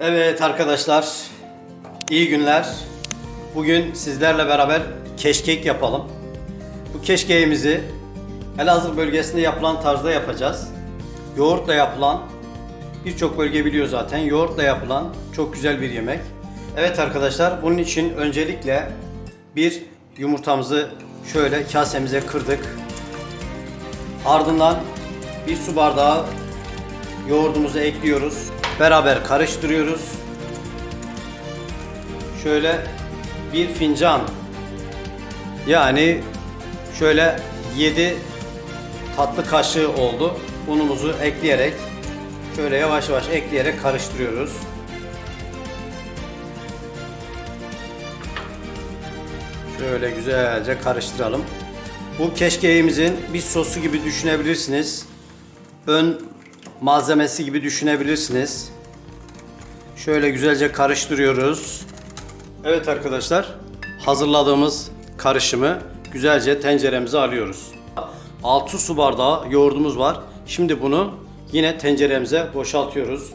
Evet arkadaşlar, iyi günler. Bugün sizlerle beraber keşkek yapalım. Bu keşkeğimizi Elazığ bölgesinde yapılan tarzda yapacağız. Yoğurtla yapılan, birçok bölge biliyor zaten, yoğurtla yapılan çok güzel bir yemek. Evet arkadaşlar, bunun için öncelikle bir yumurtamızı şöyle kasemize kırdık. Ardından bir su bardağı yoğurdumuzu ekliyoruz. Beraber karıştırıyoruz. Şöyle bir fincan yani şöyle 7 tatlı kaşığı oldu. Unumuzu ekleyerek şöyle yavaş yavaş ekleyerek karıştırıyoruz. Şöyle güzelce karıştıralım. Bu keşkeğimizin bir sosu gibi düşünebilirsiniz. Ön malzemesi gibi düşünebilirsiniz. Şöyle güzelce karıştırıyoruz. Evet arkadaşlar, hazırladığımız karışımı güzelce tenceremize alıyoruz. 6 su bardağı yoğurdumuz var. Şimdi bunu yine tenceremize boşaltıyoruz.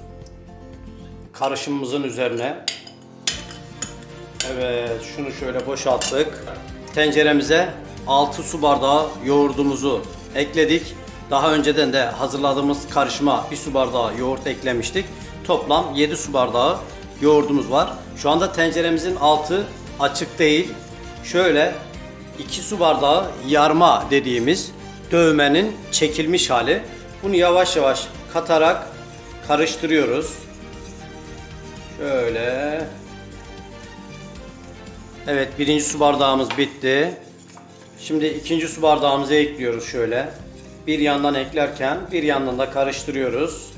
Karışımımızın üzerine. Evet, şunu şöyle boşalttık. Tenceremize 6 su bardağı yoğurdumuzu ekledik. Daha önceden de hazırladığımız karışıma 1 su bardağı yoğurt eklemiştik. Toplam 7 su bardağı yoğurdumuz var. Şu anda tenceremizin altı açık değil. Şöyle 2 su bardağı yarma dediğimiz dövmenin çekilmiş hali. Bunu yavaş yavaş katarak karıştırıyoruz. Şöyle Evet birinci su bardağımız bitti. Şimdi ikinci su bardağımızı ekliyoruz şöyle. Bir yandan eklerken bir yandan da karıştırıyoruz.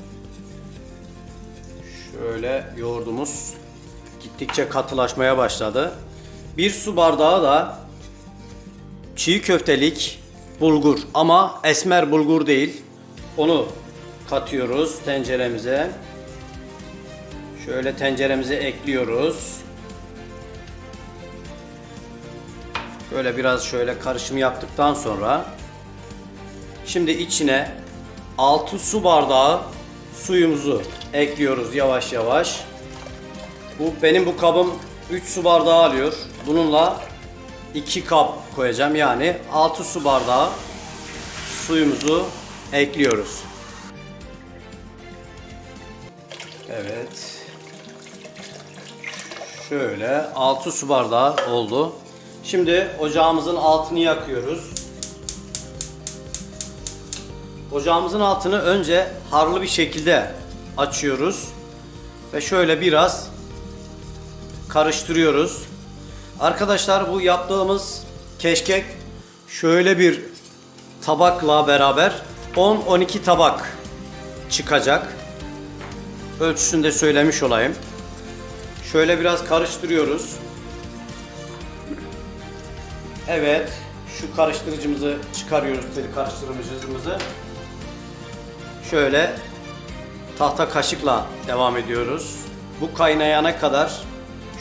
Şöyle yoğurdumuz gittikçe katılaşmaya başladı. Bir su bardağı da çiğ köftelik bulgur ama esmer bulgur değil. Onu katıyoruz tenceremize. Şöyle tenceremize ekliyoruz. Böyle biraz şöyle karışım yaptıktan sonra şimdi içine 6 su bardağı suyumuzu ekliyoruz yavaş yavaş. Bu benim bu kabım 3 su bardağı alıyor. Bununla 2 kap koyacağım. Yani 6 su bardağı suyumuzu ekliyoruz. Evet. Şöyle 6 su bardağı oldu. Şimdi ocağımızın altını yakıyoruz. Ocağımızın altını önce harlı bir şekilde açıyoruz. Ve şöyle biraz karıştırıyoruz. Arkadaşlar bu yaptığımız keşkek şöyle bir tabakla beraber 10-12 tabak çıkacak. Ölçüsünü de söylemiş olayım. Şöyle biraz karıştırıyoruz. Evet, şu karıştırıcımızı çıkarıyoruz, teli karıştırıcımızı. Şöyle tahta kaşıkla devam ediyoruz. Bu kaynayana kadar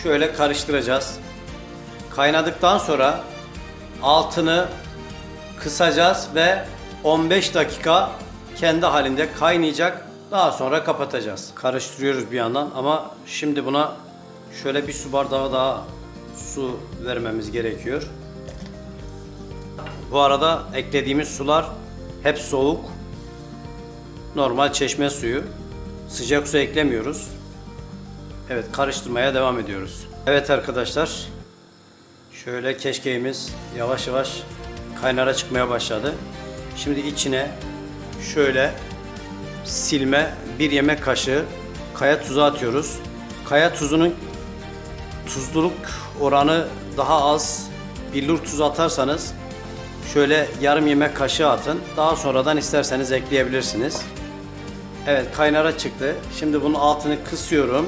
şöyle karıştıracağız. Kaynadıktan sonra altını kısacağız ve 15 dakika kendi halinde kaynayacak. Daha sonra kapatacağız. Karıştırıyoruz bir yandan ama şimdi buna şöyle bir su bardağı daha su vermemiz gerekiyor. Bu arada eklediğimiz sular hep soğuk. Normal çeşme suyu. Sıcak su eklemiyoruz. Evet karıştırmaya devam ediyoruz. Evet arkadaşlar. Şöyle keşkeğimiz yavaş yavaş kaynara çıkmaya başladı. Şimdi içine şöyle silme bir yemek kaşığı kaya tuzu atıyoruz. Kaya tuzunun tuzluluk oranı daha az. Billur tuz atarsanız şöyle yarım yemek kaşığı atın. Daha sonradan isterseniz ekleyebilirsiniz. Evet kaynara çıktı. Şimdi bunun altını kısıyorum.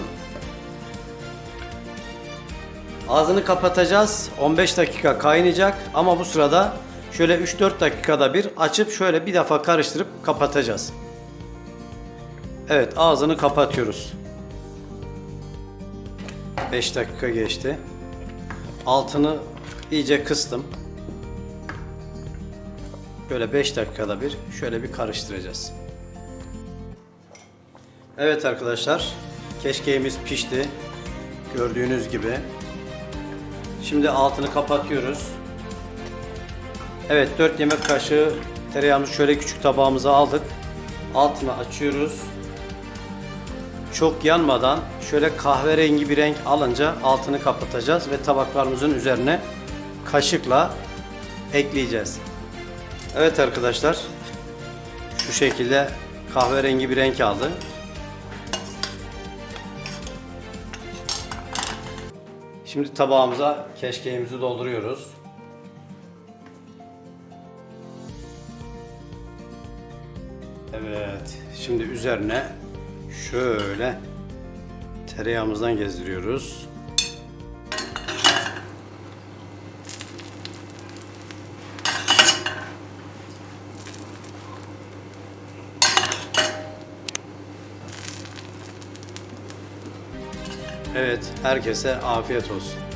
Ağzını kapatacağız. 15 dakika kaynayacak ama bu sırada şöyle 3-4 dakikada bir açıp şöyle bir defa karıştırıp kapatacağız. Evet ağzını kapatıyoruz. 5 dakika geçti. Altını iyice kıstım. Böyle 5 dakikada bir şöyle bir karıştıracağız. Evet arkadaşlar keşkeğimiz pişti. Gördüğünüz gibi. Şimdi altını kapatıyoruz. Evet 4 yemek kaşığı tereyağımızı şöyle küçük tabağımıza aldık. Altını açıyoruz. Çok yanmadan şöyle kahverengi bir renk alınca altını kapatacağız ve tabaklarımızın üzerine kaşıkla ekleyeceğiz. Evet arkadaşlar şu şekilde kahverengi bir renk aldı. Şimdi tabağımıza keşkeğimizi dolduruyoruz. Evet. Şimdi üzerine şöyle tereyağımızdan gezdiriyoruz. Evet, herkese afiyet olsun.